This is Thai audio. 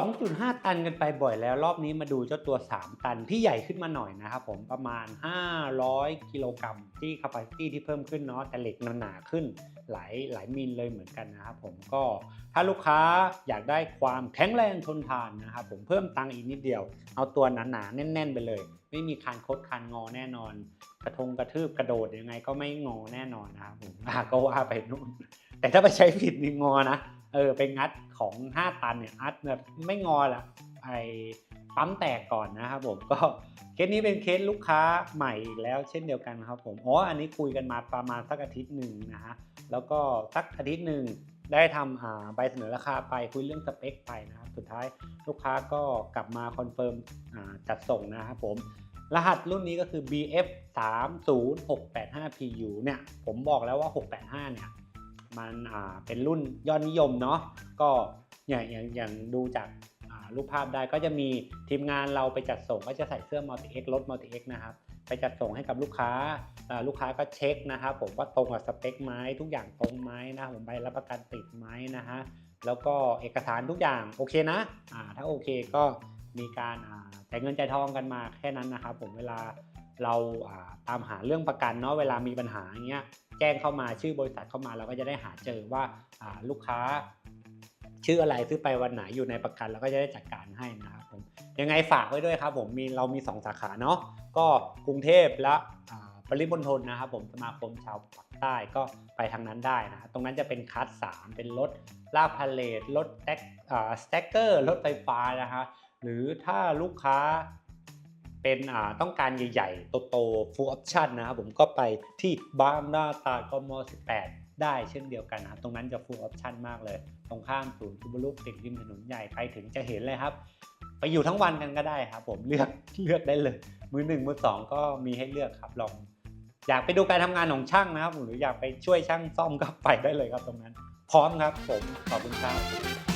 2.5 ตันกันไปบ่อยแล้วรอบนี้มาดูเจ้าตัว 3 ตันที่ใหญ่ขึ้นมาหน่อยนะครับผมประมาณ 500 กิโลกรัมที่ capacity ที่เพิ่มขึ้นเนาะแต่เหล็กหนาๆขึ้นหลายหลายมิลเลยเหมือนกันนะครับผมก็ถ้าลูกค้าอยากได้ความแข็งแรงทนทานนะครับผมเพิ่มตังอีกนิดเดียว เอาตัวหนาๆแน่น ๆ ไปเลย ไม่มีคานคดคานงอแน่นอน กระทงกระทืบกระโดดยังไงก็ไม่งอแน่นอนนะครับผมอะก็ว่าไปนู่นแต่ถ้าไปใช้ผิดนี่งอนะ เออไปงัดของ 5 ตันเนี่ยอัดแบบไม่งอละไอปั๊มแตกก่อนนะครับผมก็เคสนี้เป็นเคสลูกค้าใหม่อีกแล้วเช่นเดียวกันครับผมอ๋ออันนี้คุยกันมาประมาณสักอาทิตย์หนึ่งนะฮะแล้วก็สักอาทิตย์หนึ่งได้ทำใบเสนอราคาไปคุยเรื่องสเปคไปนะครับสุดท้ายลูกค้าก็กลับมาคอนเฟิร์มจัดส่งนะครับผมรหัสรุ่นนี้ก็คือ BF 3 0 6 8 5 PU เนี่ยผมบอกแล้วว่า 685 เนี่ย มันอ่าเป็นรุ่นยอดนิยมเนาะก็อย่างอย่างอย่างดูจากรูปภาพได้ก็จะมีทีมงานเราไปจัดส่งก็จะใส่เสื้อ Multi X รถ Multi X นะครับไปจัดส่งให้กับลูกค้าลูกค้าก็เช็คนะครับผมว่าตรงกับสเปคไหมทุกอย่างตรงไหมนะผมใบรับประกันติดไหมนะฮะแล้วก็เอกสารทุกอย่างโอเคนะถ้าโอเคก็มีการอ่าจ่ายเงินจ่ายทองกันมาแค่นั้นนะครับผมเวลา เราตามหาเรื่องประกันเนาะเวลามีปัญหาอย่างเงี้ยแจ้งเข้ามาชื่อบริษัทเข้ามาเราก็จะได้หาเจอว่าลูกค้า ชื่ออะไรซื้อไปวันไหนอยู่ในประกันเราก็จะได้จัดการให้นะครับผมยังไงฝากไว้ด้วยครับผมมีเรามี 2 สาขาเนาะก็กรุงเทพและปริมณฑลนะครับผมสมาคมชาวปากใต้ก็ไปทางนั้นได้นะตรงนั้นจะเป็นคัสสามเป็นรถลากพาเลทรถแท็กสแต็กเกอร์รถไฟฟ้านะฮะหรือถ้าลูกค้า เป็นอ่าต้องการใหญ่ๆ โตๆ full option นะครับผมก็ไปที่บางหน้าตาดกม 18 ได้เช่นเดียวกันนะครับ ตรงนั้นจะ full option มากเลย ตรงข้ามศูนย์ซูบารุติดริมถนนใหญ่ไปถึงจะเห็นเลยครับ ไปอยู่ทั้งวันกันก็ได้ครับ ผมเลือกเลือกได้เลย มือหนึ่งมือสองก็มีให้เลือกครับลอง อยากไปดูการทำงานของช่างนะครับหรืออยากไปช่วยช่างซ่อมก็ไปได้เลยครับตรงนั้น พร้อมครับผมขอบคุณครับ